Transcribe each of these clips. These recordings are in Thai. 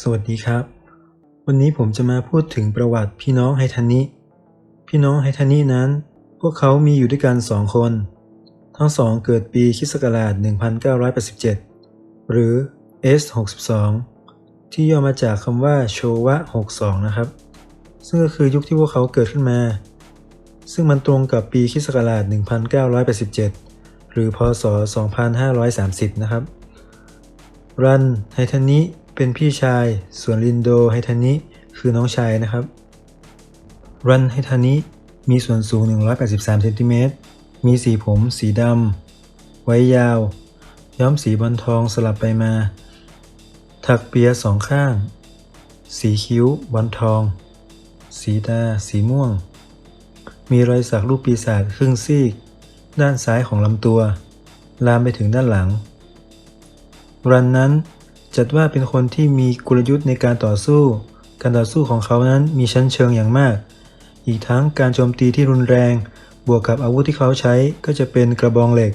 สวัสดีครับ วันนี้ผมจะมาพูดถึงประวัติพี่น้องไฮทานิพี่น้องไฮทานินั้น พวกเขามีอยู่ด้วยกันสองคน ทั้งสองเกิดปีคิศกราช1987 หรือ S62 ที่ย่อมาจากคำว่าโชวะ 62 นะครับ ซึ่งก็คือยุคที่พวกเขาเกิดขึ้นมา ซึ่งมันตรงกับปีคิศกราช1987 หรือพศ 2530 นะครับ รันไฮทานิ เป็นพี่ชาย ส่วนลินโดไฮทานิคือน้องชายนะครับ รันไฮทานิมีส่วนสูง 183เซนติเมตร มีสีผม สีดำ ไว้ยาว ย้อมสีบอลทองสลับไปมา ถักเปียสองข้าง สีคิ้วบอลทอง สีตา สีม่วง มีรอยสักรูปปีศาจครึ่งซีก ด้านซ้ายของลำตัว ลามไปถึงด้านหลัง รันนั้น จัดว่าเป็นคนที่มีกลยุทธ์ในการต่อสู้ การต่อสู้ของเขานั้นมีชั้นเชิงอย่างมาก อีกทั้งการโจมตีที่รุนแรง บวกกับอาวุธที่เขาใช้ก็จะเป็นกระบองเหล็ก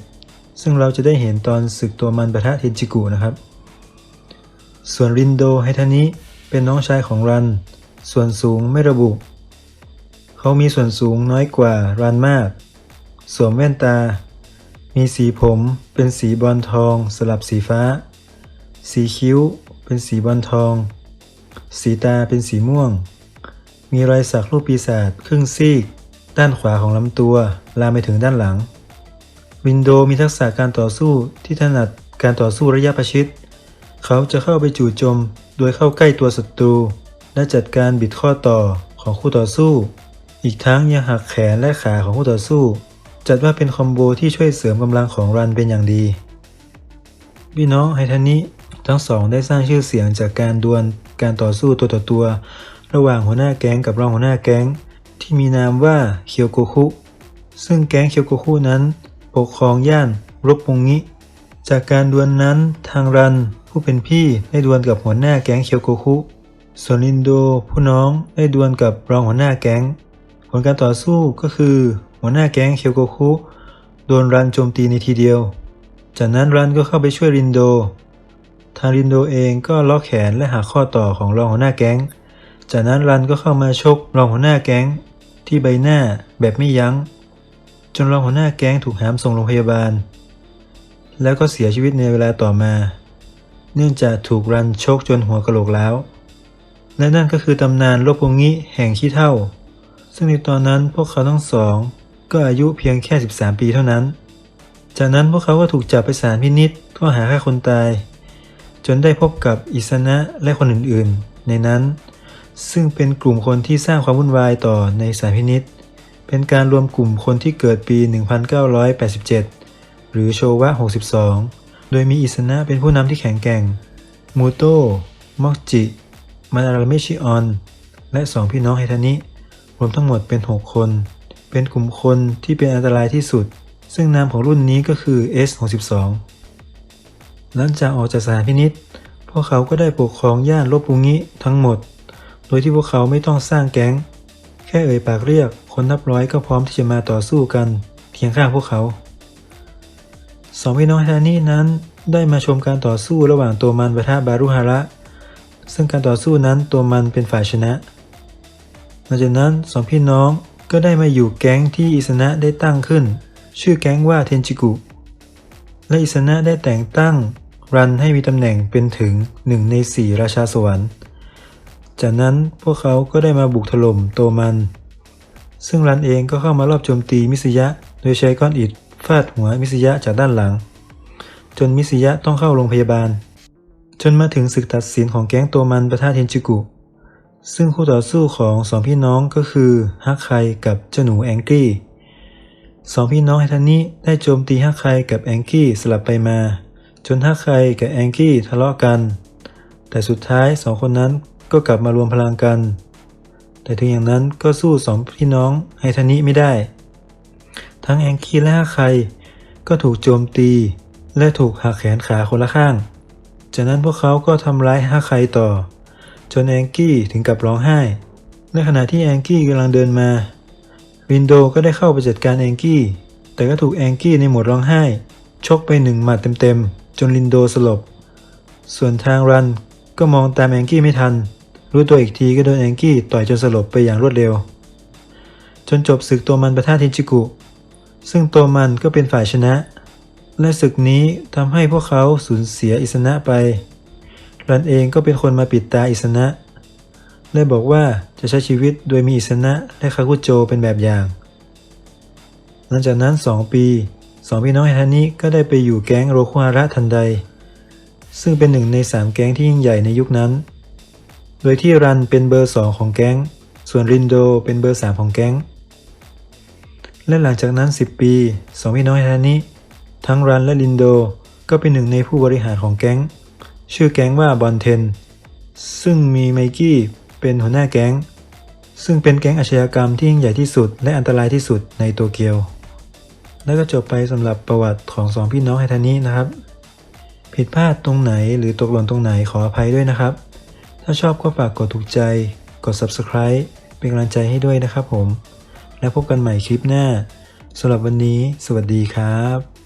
ซึ่งเราจะได้เห็นตอนศึกตัวมันปะทะเทนจิกุนะครับ ส่วนรินโดไฮทานิเป็นน้องชายของรัน ส่วนสูงไม่ระบุ เขามีส่วนสูงน้อยกว่ารันมาก สวมแว่นตา มีสีผมเป็นสีบอลทองสลับสีฟ้า สีคิ้วเป็นสีบอลทอง สีตาเป็นสีม่วง มีรอยสักรูปปีศาจครึ่งซีก ด้านขวาของลำตัว ลามไปถึงด้านหลัง วินโดมีทักษะการต่อสู้ที่ถนัดการต่อสู้ระยะประชิด เขาจะเข้าไปจู่โจมโดยเข้าใกล้ตัวศัตรู และจัดการบิดข้อต่อของคู่ต่อสู้ อีกทั้งยังหักแขนและขาของคู่ต่อสู้ จัดว่าเป็นคอมโบที่ช่วยเสริมกำลังของรันเป็นอย่างดีพี่น้องไฮทานิ ทั้งสองได้สร้างชื่อเสียงจากการดวลการต่อสู้ตัวต่อตัว ระหว่างหัวหน้าแก๊งกับรองหัวหน้าแก๊ง ที่มีนามว่าเคียวโกคุซึ่งแก๊งเคียวโกคุนั้น ปกครองย่านรบปุงงิ จากการดวลนั้นทางรันผู้เป็นพี่ได้ดวลกับหัวหน้าแก๊งเคียวโกคุส่วนลินโดผู้น้องได้ดวลกับรองหัวหน้าแก๊ง ผลการต่อสู้ก็คือ หัวหน้าแก๊งเคียวโกคุโดนรันโจมตีในทีเดียว จากนั้นรันก็เข้าไปช่วยรินโด ทางรินโดเองก็ล็อกแขนและหักข้อต่อของรองหัวหน้าแก๊ง จากนั้นรันก็เข้ามาชกรองหัวหน้าแก๊ง ที่ใบหน้าแบบไม่ยัง้ง จนรองหัวหน้าแก๊งถูกหามส่งโรงพยาบาล แล้วก็เสียชีวิตในเวลาต่อมา เนื่องจากถูกรันชกจนหัวกะโหลกแล้ว และนั่นก็คือตำนานโลกพงงิแห่งขี้เท่า ซึ่งในตอนนั้นพวกเขาทั้งสอง ก็อายุเพียงแค่ 13 ปีเท่านั้น จากนั้นพวกเขาก็ถูกจับไปศาลพินิษข้อหาฆ่าคนตาย จนได้พบกับอิสนะและคนอื่นๆ ในนั้น ซึ่งเป็นกลุ่มคนที่สร้างความวุ่นวายต่อในศาลพินิษเป็นการรวมกลุ่มคนที่เกิดปี 1987 หรือโชวะ 62 โดยมีอิสนะเป็นผู้นำที่แข็งแกร่ง มูโตะมอกจิมันาราเมชิออน และสองพี่น้องไฮทานิ รวมทั้งหมดเป็น 6 คน เป็นกลุ่มคนที่เป็นอันตรายที่สุด ซึ่งนามของรุ่นนี้ก็คือ S62 หลังจากออกจากสถานพินิษพวกเขาก็ได้ปกครองย่านลบปุงิทั้งหมด โดยที่พวกเขาไม่ต้องสร้างแก๊ง แค่เอ่ยปากเรียก คนนับร้อยก็พร้อมที่จะมาต่อสู้กันเคียงข้างพวกเขาสองพี่น้องฮานี่นั้นได้มาชมการต่อสู้ระหว่างตัวมันปะทะบารุฮาระ ซึ่งการต่อสู้นั้นตัวมันเป็นฝ่ายชนะหลังจากนั้นสองพี่น้องก็ได้มาอยู่แก๊งที่อิสนะได้ตั้งขึ้น ชื่อแก๊งว่าเทนจิกุ และอิสนะได้แต่งตั้งรันให้มีตำแหน่งเป็นถึงหนึ่งในสี่ราชาสวรรค์ จากนั้นพวกเขาก็ได้มาบุกถล่มโตมัน ซึ่งรันเองก็เข้ามารอบโจมตีมิสยะ โดยใช้ก้อนอิฐฟาดหัวมิสยะจากด้านหลัง จนมิสยะต้องเข้าโรงพยาบาล จนมาถึงศึกตัดสินของแก๊งโตมันประทะเทนจิกุ ซึ่งคู่ต่อสู้ของสองพี่น้องก็คือฮักไคกับเจ้าหนูแองกี้ สองพี่น้องไฮทานิได้โจมตีฮักไคกับแองกี้สลับไปมา จนฮักไคกับแองกี้ทะเลาะกัน แต่สุดท้ายสองคนนั้นก็กลับมารวมพลังกัน แต่ถึงอย่างนั้นก็สู้สองพี่น้องไฮทานิไม่ได้ ทั้งแองกี้และฮักไคก็ถูกโจมตี และถูกหักแขนขาคนละข้าง จากนั้นพวกเขาก็ทำร้ายฮักไคต่อ จนแองกี้ถึงกับร้องไห้ในขณะที่แองกี้กำลังเดินมา วินโดก็ได้เข้าไปจัดการแองกี้ แต่ก็ถูกแองกี้ในโหมดร้องไห้ ชกไปหนึ่งหมัดเต็มๆ จนลินโดสลบ ส่วนทางรันก็มองตามแองกี้ไม่ทัน รู้ตัวอีกทีก็โดนแองกี้ต่อยจนสลบไปอย่างรวดเร็ว จนจบศึกตัวมันประท่าเทนจิกุ ซึ่งตัวมันก็เป็นฝ่ายชนะ และศึกนี้ทำให้พวกเขาสูญเสียอิสนะไป รันเองก็เป็นคนมาปิดตาอิสนะ และบอกว่าจะใช้ชีวิตโดยมีอิสนะและคากุโจเป็นแบบอย่าง หลังจากนั้น 2 ปีสองพี่น้องไฮทานิก็ได้ไปอยู่แก๊งโรคุฮาระทันใด ซึ่งเป็นหนึ่งใน 3 แก๊งที่ยิ่งใหญ่ในยุคนั้น โดยที่รันเป็นเบอร์ 2 ของแก๊ง ส่วนรินโดเป็นเบอร์ 3 ของแก๊ง และหลังจากนั้น 10 ปีสองพี่น้องไฮทานิทั้งรันและลินโดก็เป็นหนึ่งในผู้บริหารของแก๊ง ชื่อแก๊งว่าบอนเทน ซึ่งมีไมกี้ เป็นหัวหน้าแก๊ง ซึ่งเป็นแก๊งอาชญากรรมที่ยิ่งใหญ่ที่สุด และอันตรายที่สุดในโตเกียว แล้วก็จบไปสำหรับประวัติของสองพี่น้องไฮทานินะครับ ผิดพลาดตรงไหนหรือตกหล่นตรงไหนขออภัยด้วยนะครับ ถ้าชอบก็ฝากกดถูกใจ กด subscribe เป็นกำลังใจให้ด้วยนะครับผม แล้วพบกันใหม่คลิปหน้าสำหรับวันนี้ สวัสดีครับ